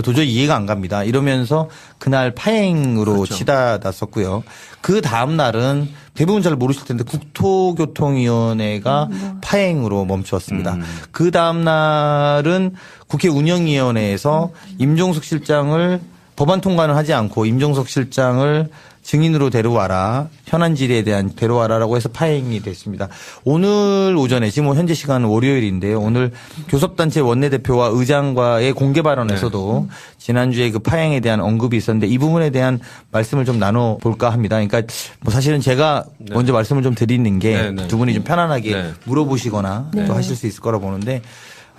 도저히 이해가 안 갑니다. 이러면서 그날 파행으로 그렇죠. 치닫았었고요. 그 다음 날은 대부분 잘 모르실 텐데 국토교통위원회가 파행으로 멈추었습니다. 음. 그 다음 날은 국회 운영위원회에서 임종석 실장을 법안 통과는 하지 않고 임종석 실장을 증인으로 데려와라. 현안 질의에 대한 데려와라라고 해서 파행이 됐습니다. 오늘 오전에 지금 뭐 현재 시간은 월요일인데요. 오늘 교섭단체 원내대표와 의장과의 공개 발언에서도 지난주에 그 파행에 대한 언급이 있었는데 이 부분에 대한 말씀을 좀 나눠 볼까 합니다. 그러니까 뭐 사실은 제가 먼저 말씀을 좀 드리는 게 네, 네. 두 분이 좀 편안하게 네. 물어보시거나 또 하실 수 있을 거라 보는데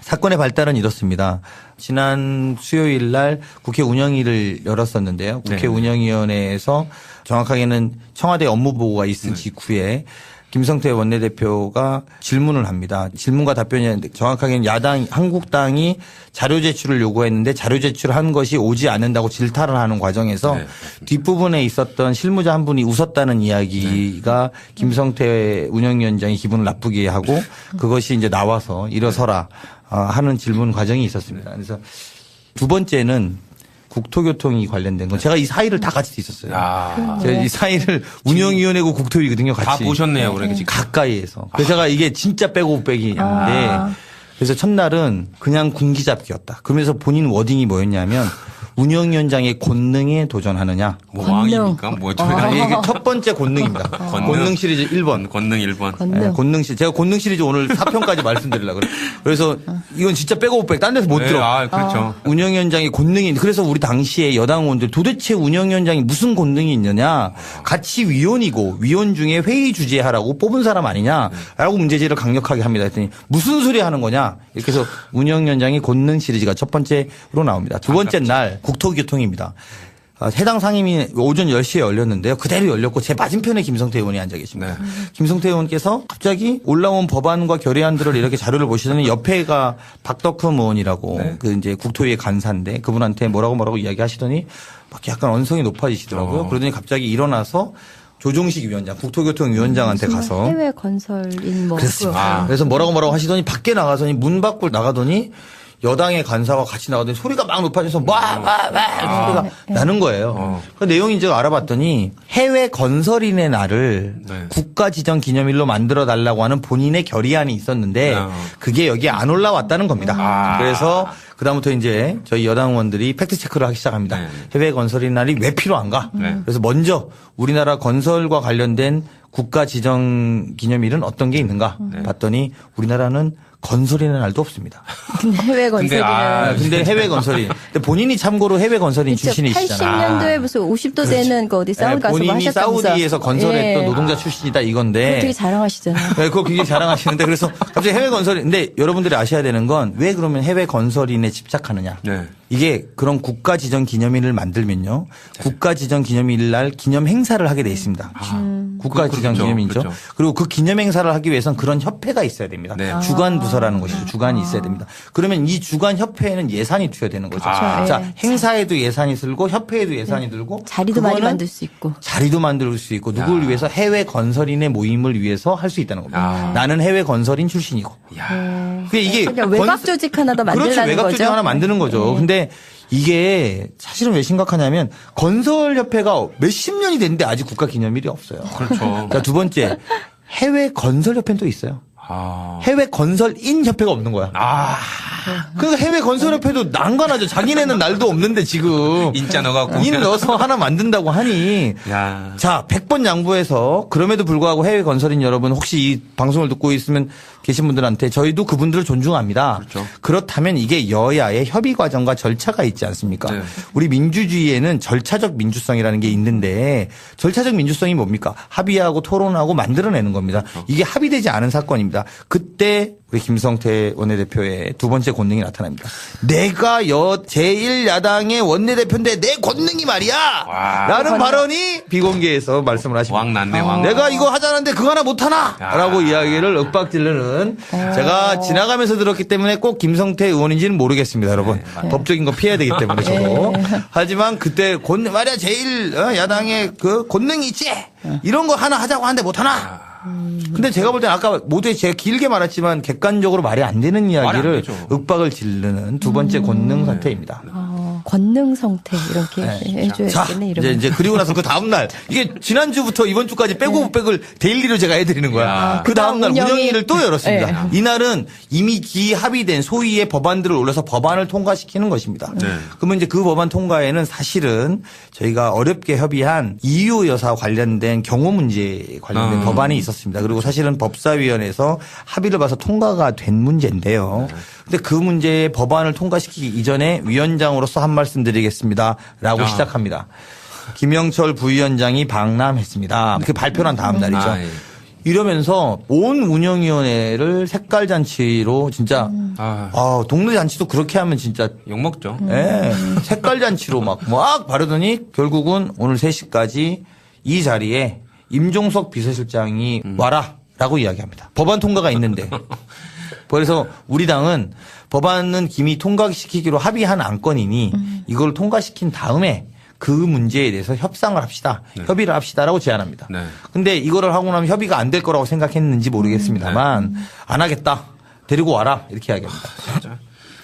사건의 발달은 이렇습니다. 지난 수요일 날 국회 운영위를 열었었는데요. 국회 네. 운영위원회에서 정확하게는 청와대 업무 보고가 있은 네. 직후에 김성태 원내대표가 질문을 합니다. 질문과 답변이 정확하게는 야당 한국당이 자료 제출을 요구했는데 자료 제출한 것이 오지 않는다고 질타를 하는 과정에서 네. 뒷부분에 있었던 실무자 한 분이 웃었다는 이야기가 김성태 운영위원장이 기분을 나쁘게 하고 그것이 이제 나와서 일어서라 어, 하는 질문 과정이 있었습니다. 그래서 두 번째는 국토교통이 관련된 건 제가 이 사이를 다 같이 있었어요. 야. 제가 이 사이를 운영위원회고 국토위거든요. 같이. 다 보셨네요, 그러니까 지금. 가까이에서. 그래서 제가 이게 진짜 빼고 빼기인데 아. 그래서 첫날은 그냥 군기잡기였다. 그러면서 본인 워딩이 뭐였냐면 운영위원장의 권능에 도전하느냐. 뭐 권능. 왕입니까? 뭐죠? 아, 이게 첫 번째 권능입니다. 권능. 권능 시리즈 1번. 권능 1번. 권능. 네, 권능 시리즈. 제가 권능 시리즈 오늘 4편까지 말씀드리려고 그래요. 그래서 이건 진짜 빼고 못 빼고 딴 데서 못 네, 들어. 아, 그렇죠. 운영위원장이 권능이 그래서 우리 당시에 여당 의원들 도대체 운영위원장이 무슨 권능이 있느냐 같이 위원이고 위원 중에 회의 주재하라고 뽑은 사람 아니냐라고 문제제기를 강력하게 합니다. 했더니 무슨 소리 하는 거냐 이렇게 해서 운영위원장이 권능 시리즈가 첫 번째로 나옵니다. 두 번째 날 국토교통입니다. 아, 해당 상임위 오전 10시에 열렸는데요. 그대로 열렸고 제 맞은편에 김성태 의원이 앉아 계십니다. 네. 김성태 의원께서 갑자기 올라온 법안과 결의안들을 이렇게 자료를 보시더니 옆에가 박덕흠 의원이라고 네. 그 이제 국토위의 간사인데 그분한테 뭐라고 뭐라고 이야기하시더니 막 약간 언성이 높아지시더라고요. 어. 그러더니 갑자기 일어나서 조종식 위원장, 국토교통위원장한테 가서 해외 건설인 뭐 그렇습니다. 아. 그래서 뭐라고 뭐라고 하시더니 밖에 나가서니 문 밖을 나가더니 여당의 간사와 같이 나가더니 소리가 막 높아져서 와와와 소리가 나는 거예요. 어. 그 내용이 제가 알아봤더니 해외 건설인의 날을 네. 국가 지정 기념일로 만들어 달라고 하는 본인의 결의안이 있었는데 어. 그게 여기에 안 올라왔다는 겁니다. 아. 그래서 그다음부터 이제 저희 여당 의원들이 팩트 체크를 하기 시작합니다. 네. 해외 건설인 날이 왜 필요한가? 네. 그래서 먼저 우리나라 건설과 관련된 국가 지정 기념일은 어떤 게 있는가 네. 봤더니 우리나라는 건설인의 날도 없습니다. 근데 해외 근데, 건설이면 아, 아, 근데 해외 건설인. 근데 본인이 참고로 해외 건설인 출신이시잖아. 80년도에 무슨 50도 되는 그 어디 사우디 네, 가서 뭐 본인이. 사우디에서 건설했던 예. 노동자 출신이다 이건데. 되게 자랑하시잖아요. 네, 그거 굉장히 자랑하시는데 그래서 갑자기 해외 건설인. 근데 여러분들이 아셔야 되는 건 왜 그러면 해외 건설인에 집착하느냐. 네. 이게 그런 국가 지정 기념일을 만들면요. 국가 지정 기념일 날 기념 행사를 하게 돼 있습니다. 국가 그- 지정 그렇죠. 기념일이죠. 그렇죠. 그리고그 기념 행사를 하기 위해서는 그런 협회가 있어야 됩니다. 네. 주관 부서라는 것이죠. 주관이 있어야 됩니다. 그러면 이 주관 협회에는 예산이 투여되는 거죠. 아. 자, 예. 행사에도 예산이 들고 협회에도 예산이 들고 자리도 많이 만들 수 있고. 자리도 만들 수 있고 누구를 야. 위해서 해외 건설인의 모임을 위해서 할 수 있다는 겁니다. 야. 나는 해외 건설인 출신이고. 야. 그게 이게 외곽 건- 조직 하나 더 그렇죠. 만들라는 외곽 거죠. 조직 하나 만드는 거죠. 네. 근데 이게 사실은 왜 심각하냐면 건설협회가 몇십 년이 됐는데 아직 국가 기념일이 없어요. 그렇죠. 자, 두 번째. 해외 건설협회는 또 있어요. 아. 해외 건설인 협회가 없는 거야. 아. 그러니까 해외 건설협회도 난관하죠. 자기네는 날도 없는데 지금. 인자 넣어갖고. 인 넣어서 하나 만든다고 하니. 야. 자, 100번 양보해서 그럼에도 불구하고 해외 건설인 여러분 혹시 이 방송을 듣고 있으면 계신 분들한테 저희도 그분들을 존중합니다. 그렇죠. 그렇다면 이게 여야의 협의 과정과 절차가 있지 않습니까? 네. 우리 민주주의에는 절차적 민주성이라는 게 있는데 절차적 민주성이 뭡니까? 합의하고 토론하고 만들어내는 겁니다. 그렇죠. 이게 합의되지 않은 사건입니다. 그때 우리 김성태 원내대표의 두 번째 권능이 나타납니다. 내가 여 제1야당의 원내대표인데 내 권능이 말이야! 와. 라는 발언이 비공개에서 말씀을 하십니다. 왕 났네, 왕. 내가 이거 하자는데 그거 하나 못하나? 야. 라고 이야기를 윽박지르는 제가 지나가면서 들었기 때문에 꼭 김성태 의원인지는 모르겠습니다, 여러분. 네, 법적인 거 피해야 되기 때문에 저도. 하지만 그때 권, 말이야, 제일 어, 야당의 그 권능이 있지? 이런 거 하나 하자고 하는데 못하나? 근데 제가 볼 때는 아까 모두에 제가 길게 말했지만 객관적으로 말이 안 되는 안 이야기를 되죠. 윽박을 지르는 두 번째 권능 사태입니다. 어, 권능 성태 이렇게 네. 해줘야 자, 되겠네 이제. 이제 그리고 나서 그 다음 날 이게 지난 주부터 이번 주까지 빼고 네. 백을 데일리로 제가 해드리는 거야. 야. 그 다음날 그다음 운영이- 운영위를 또 열었습니다. 네. 이날은 이미 기합의된 소위의 법안들을 올려서 법안을 통과시키는 것입니다. 네. 그러면 이제 그 법안 통과에는 사실은 저희가 어렵게 협의한 이유 여사 관련된 경호 문제 관련된 아. 법안이 있었습니다. 그리고 사실은 법사위원회에서 합의를 봐서 통과가 된 문제인데요. 근데 그 문제의 법안을 통과시키기 이전에 위원장으로서 한 말씀 드리겠습니다. 라고 아. 시작합니다. 김영철 부위원장이 방남했습니다. 그 발표한 다음 날이죠. 아, 예. 이러면서 온 운영위원회를 색깔 잔치로 진짜 아, 아, 동네 잔치도 그렇게 하면 진짜 욕 먹죠. 예, 색깔 잔치로 막 막 바르더니 결국은 오늘 3시까지 이 자리에 임종석 비서실장이 와라라고 이야기합니다. 법안 통과가 있는데. 그래서 우리 당은 법안은 이미 통과시키기로 합의한 안건이니 이걸 통과시킨 다음에 그 문제에 대해서 협상을 합시다. 협의를 합시다라고 제안합니다. 네. 근데 이거를 하고 나면 협의가 안 될 거라고 생각했는지 모르겠습니다만 안 하겠다. 데리고 와라. 이렇게 이야기합니다. 진짜.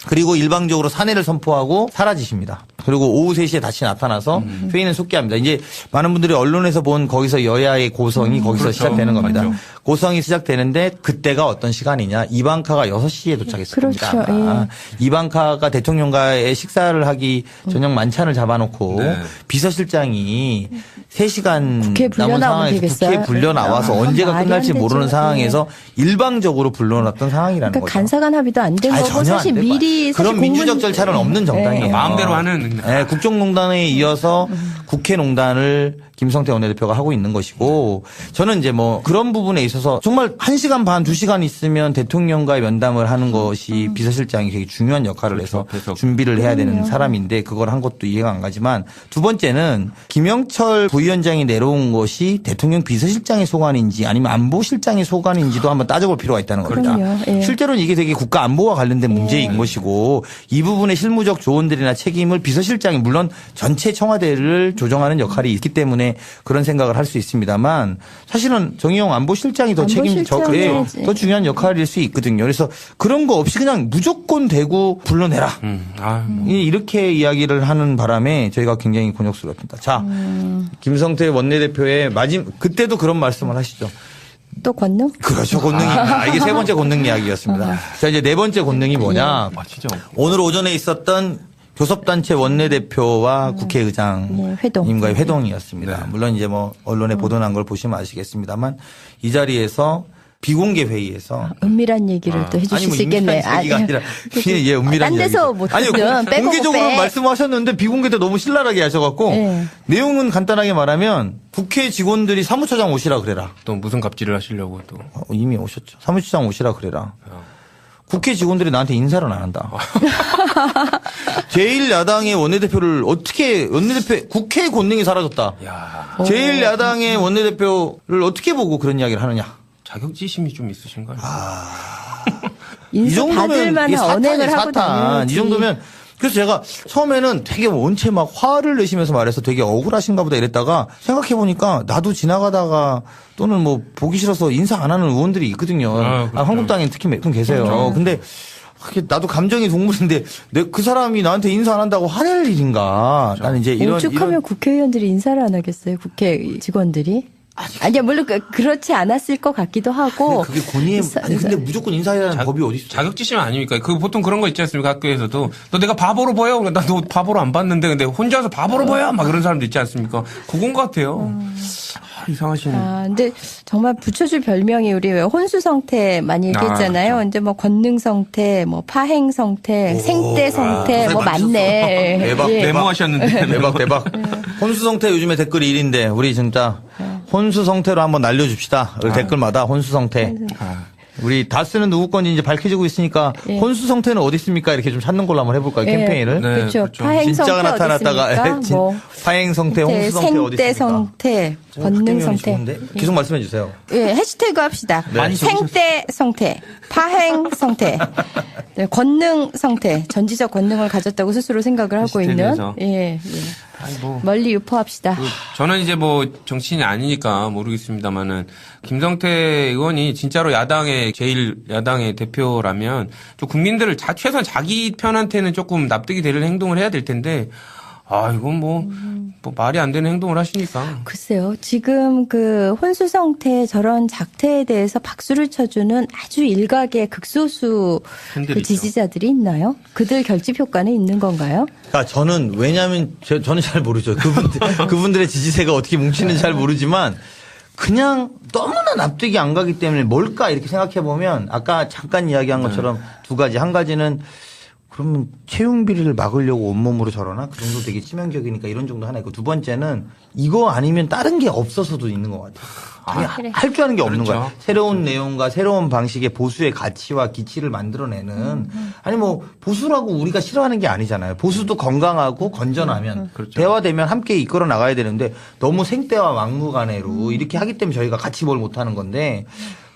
그리고 일방적으로 사내를 선포하고 사라지십니다. 그리고 오후 3시에 다시 나타나서 회의는 속기합니다. 이제 많은 분들이 언론에서 본 거기서 여야의 고성이 거기서 그렇죠. 시작되는 겁니다. 맞죠. 고성이 시작되는데 그때가 어떤 시간이냐. 이방카가 6시에 도착했습니다. 그렇죠. 아마. 이방카가 대통령과의 식사를 하기 저녁 만찬을 잡아놓고 네. 비서실장이 3시간 국회에 불려 남은 상황에서 되겠어요? 국회에 불려 나와서 아, 언제가 말이 끝날지. 모르는 상황에서 예. 일방적으로 불러놨던 상황이라는 그러니까 거죠. 간사간 합의도 안 된 거고 사실. 미리 사실 그런 민주적 절차는 없는 정당이에요. 네. 마음대로 하는. 네, 국정농단에 이어서 국회 농단을 김성태 원내대표가 하고 있는 것이고 저는 이제 뭐 그런 부분에 있어서 정말 1시간 반, 2시간 있으면 대통령과의 면담을 하는 것이 비서실장이 되게 중요한 역할을 해서 그래서 준비를 해야 되는 사람인데 그걸 한 것도 이해가 안 가지만 두 번째는 김영철 부위원장이 내려온 것이 대통령 비서실장의 소관인지 아니면 안보실장의 소관인지도 한번 따져볼 필요가 있다는 겁니다. 예. 실제로는 이게 되게 국가 안보와 관련된 문제인 것이고 이 부분의 실무적 조언들이나 책임을 비서실장이 물론 전체 청와대를 조정하는 역할이 있기 때문에 그런 생각을 할 수 있습니다만 사실은 정의용 안보실장이 더 책임 저 안보실장이 예, 해야지. 더 중요한 역할일 수 있거든요. 그래서 그런 거 없이 그냥 무조건 대고 불러내라. 음, 아, 뭐. 이- 이렇게 이야기를 하는 바람에 저희가 굉장히 곤욕스럽습니다. 자, 김성태 원내대표의 마지막 그때도 그런 말씀을 하시죠. 또 권능? 그렇죠. 권능입니다. 이게 세 번째 권능 이야기였습니다. 자, 이제 네 번째 권능이 뭐냐. 아. 오늘 오전에 있었던 교섭단체 원내대표와 국회의장님과의 네, 회동. 회동이었습니다. 네. 물론 이제 뭐 언론에 보도난 걸 보시면 아시겠습니다만 이 자리에서 비공개 회의에서 은밀한 얘기를 또 해주실 아니 뭐 수 있겠네. 은밀한 얘기가 아니라 예 은밀한 딴 데서. 못 아니 공개적으로 빼. 말씀하셨는데 비공개 때 너무 신랄하게 하셔갖고 네. 내용은 간단하게 말하면 국회 직원들이 사무처장 오시라 그래라. 또 무슨 갑질을 하시려고 또. 어, 이미 오셨죠. 사무처장 오시라 그래라. 국회 직원들이 나한테 인사를 안 한다. 제1야당의 원내대표를 어떻게 원내대표 국회 권능이 사라졌다. 야 제1야당의 원내대표를 어떻게 보고 그런 이야기를 하느냐. 자격지심이 좀 있으신가요? 이 인수 받을 정도면 이게 만한 사탄이 언행을 하고 사탄. 다녀야지. 이 정도면 그래서 제가 처음에는 되게 원체 막 화를 내시면서 말해서 되게 억울하신가 보다 이랬다가 생각해 보니까 나도 지나가다가 또는 뭐 보기 싫어서 인사 안 하는 의원들이 있거든요. 아, 그렇죠. 아, 한국당에 특히 몇 분 계세요. 근데 그게 나도 감정이 동물인데 내 그 사람이 나한테 인사 안 한다고 화낼 일인가? 나는 이제 이런 오죽하면 이런 국회의원들이 인사를 안 하겠어요. 국회 직원들이. 아니야 물론 그- 그렇지 않았을 것 같기도 하고. 그게 권위에 사- 아니 근데 무조건 인사해야 하는 법이 어디 있어? 자격지심 아닙니까? 그 보통 그런 거 있지 않습니까? 학교에서도 너 내가 바보로 보여? 나 너 바보로 안 봤는데 근데 혼자서 바보로 보여? 막 그런 사람도 있지 않습니까? 그건 것 같아요. 아, 이상하신. 아, 근데 정말 붙여줄 별명이 우리 왜 혼수 성태 많이 얘기했잖아요. 그렇죠. 이제 뭐 권능 성태, 뭐 파행 성태, 생태 성태, 아, 뭐 많네. 대박, 예. 대박. 메모하셨는데. 대박 대박. 혼수 성태 요즘에 댓글이 1인데 우리 진짜 혼수성태로 한번 날려줍시다. 우리 댓글마다 혼수성태. 아, 우리 다스는 누구 건지 이제 밝혀지고 있으니까 예. 혼수 성태는 어디 있습니까? 이렇게 좀 찾는 걸로 한번 해볼까요? 예. 캠페인을. 네, 그렇죠. 그렇죠. 파행 성태 진짜가 어디 나타났다가 있습니까? 진- 뭐 파행 성태, 홍수성태 어디 생태 있습니까? 성태, 어, 권능 성태. 좋은데? 계속 말씀해 주세요. 예, 해시태그 합시다. 네. 생태 성태, 파행 성태, 네, 권능 성태, 전지적 권능을 가졌다고 스스로 생각을 하고 있는. 예, 예. 뭐. 멀리 유포합시다. 그 저는 이제 뭐 정치인이 아니니까 모르겠습니다만은 김성태 의원이 진짜로 야당의 제일 야당의 대표라면 좀 국민들을 자, 최소한 자기 편한테는 조금 납득이 되는 행동을 해야 될 텐데 아 이건 뭐, 뭐 말이 안 되는 행동을 하시니까 글쎄요. 지금 그 혼수성태 저런 작태에 대해서 박수를 쳐주는 아주 일각의 극소수 그. 지지자들이 있나요? 그들 결집 효과는 있는 건가요? 그러니까 저는 왜냐하면 저, 저는 잘 모르죠. 그분들 그분들의 지지세가 어떻게 뭉치는지 잘 모르지만 그냥 너무나 납득이 안 가기 때문에 뭘까 이렇게 생각해 보면 아까 잠깐 이야기한 것처럼 두 가지 한 가지는 그러면 채용 비리를 막으려고 온몸으로 저러나 그 정도 되게 치명적이니까 이런 정도 하나 있고 두 번째는 이거 아니면 다른 게 없어서도 있는 것 같아요. 할줄 아는 게 없는 그렇죠. 거야. 새로운 내용과 새로운 방식의 보수의 가치와 기치를 만들어내는 아니 뭐 보수라고 우리가 싫어하는 게 아니잖아요. 보수도 건강하고 건전하면 그렇죠. 대화되면 함께 이끌어 나가야 되는데 너무 생떼와 막무가내로 이렇게 하기 때문에 저희가 같이 뭘 못하는 건데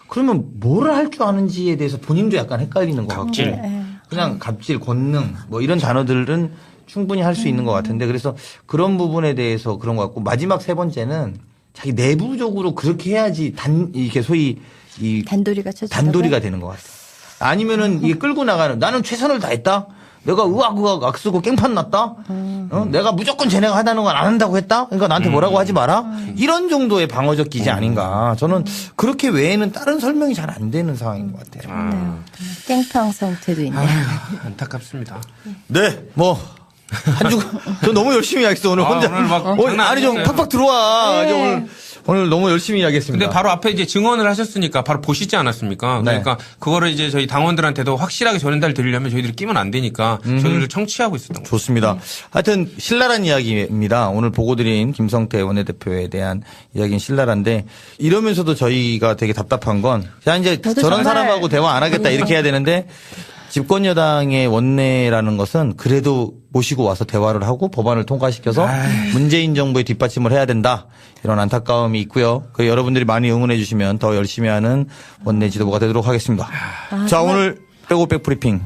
그러면 뭐를 할 줄 아는지에 대해서 본인도 약간 헷갈리는 것 같고 갑질. 그냥 갑질, 권능 뭐 이런 단어들은 충분히 할 수 있는 것 같은데 그래서 그런 부분에 대해서 그런 것 같고 마지막 세 번째는 자기 내부적으로 그렇게 해야지 단 이게 소위 이 단도리가. 단도리가 되는 것 같아. 아니면은 이게 끌고 나가는 나는 최선을 다했다. 내가 의학의학 악쓰고 깽판 났다. 어? 내가 무조건 쟤네가 하다는 건 안 한다고 했다. 그러니까 나한테 뭐라고 하지 마라. 이런 정도의 방어적 기제 아닌가. 저는 그렇게 외에는 다른 설명이 잘 안 되는 상황인 것 같아요. 아, 땡팡 성태도 있네. 아휴, 안타깝습니다. 네, 뭐. 한 주, 저 너무 열심히 하겠어, 오늘 아, 혼자. 오늘 막 어, 장난 아니, 좀 아니었어요. 팍팍 들어와. 이제 오늘, 오늘 너무 열심히 하겠습니다. 근데 바로 앞에 이제 증언을 하셨으니까 바로 보시지 않았습니까? 네. 그러니까 그거를 이제 저희 당원들한테도 확실하게 전달 드리려면 저희들이 끼면 안 되니까 저희들 청취하고 있었던 거죠. 좋습니다. 하여튼 신랄한 이야기입니다. 오늘 보고드린 김성태 원내대표에 대한 이야기는 신랄한데 이러면서도 저희가 되게 답답한 건 자, 이제 저도 저런 정말- 사람하고 대화 안 하겠다 이렇게 해야 되는데 집권 여당의 원내라는 것은 그래도 모시고 와서 대화를 하고 법안을 통과시켜서 문재인 정부의 뒷받침을 해야 된다. 이런 안타까움이 있고요. 그 여러분들이 많이 응원해 주시면 더 열심히 하는 원내 지도부가 되도록 하겠습니다. 자, 오늘 백오백 브리핑